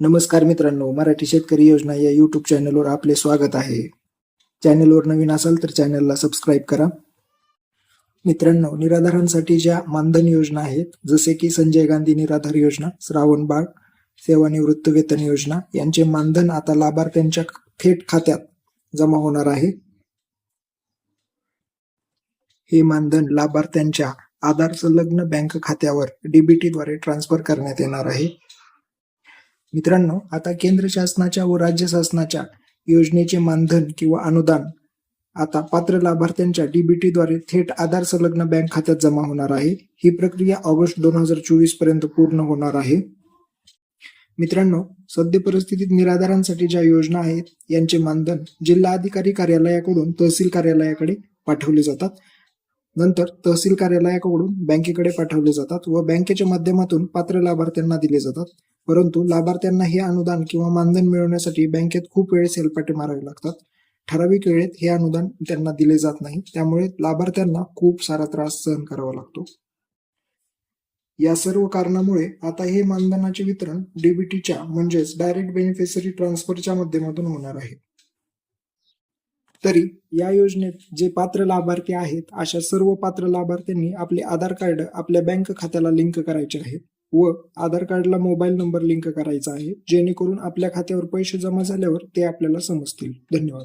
नमस्कार मित्रांनो मराठी शेतकरी योजना या युट्यूब चॅनलवर आपले स्वागत आहे. चॅनलवर नवीन असाल तर चॅनलला सबस्क्राईब करा. मित्रांनो निराधारांसाठी ज्या मानधन योजना आहेत जसे की संजय गांधी निराधार योजना श्रावण बाळ सेवानिवृत्त वेतन योजना यांचे मानधन आता लाभार्थ्यांच्या थेट खात्यात जमा होणार आहे. हे मानधन लाभार्थ्यांच्या आधार संलग्न बँक खात्यावर डीबीटीद्वारे ट्रान्सफर करण्यात येणार आहे. मित्रांनो आता केंद्र शासनाच्या व राज्य शासनाच्या योजनेचे मानधन किंवा अनुदान आता पात्र लाभार्थ्यांच्या डीबीटी द्वारे थेट आधार संलग्न बँक खात्यात जमा होणार आहे. ही प्रक्रिया ऑगस्ट दोन हजार चोवीसपर्यंत पूर्ण होणार आहे. मित्रांनो सद्य परिस्थितीत निराधारांसाठी ज्या योजना आहेत यांचे मानधन जिल्हा अधिकारी कार्यालयाकडून तहसील कार्यालयाकडे पाठवले जातात. नंतर तहसील कार्यालयाकडून बँकेकडे पाठवले जातात व बँकेच्या माध्यमातून पात्र लाभार्थ्यांना दिले जातात. परंतु लाभार्थ्यांना हे अनुदान किंवा मानधन मिळवण्यासाठी बँकेत खूप वेळेस हेलपाटे मारावे लागतात. ठराविक वेळेत हे अनुदान त्यांना दिले जात नाही. त्यामुळे लाभार्थ्यांना खूप सारा त्रास सहन करावा लागतो. या सर्व कारणामुळे आता हे मानधनाचे वितरण डीबीटीच्या म्हणजेच डायरेक्ट बेनिफिशरी ट्रान्सफरच्या माध्यमातून होणार आहे. तरी या योजनेत जे पात्र लाभार्थी आहेत अशा सर्व पात्र लाभार्थ्यांनी आपले आधार कार्ड आपल्या बँक खात्याला लिंक करायचे आहेत व आधार कार्डला मोबाईल नंबर लिंक करायचा आहे जेणेकरून आपल्या खात्यावर पैसे जमा झाल्यावर ते आपल्याला समजतील. धन्यवाद.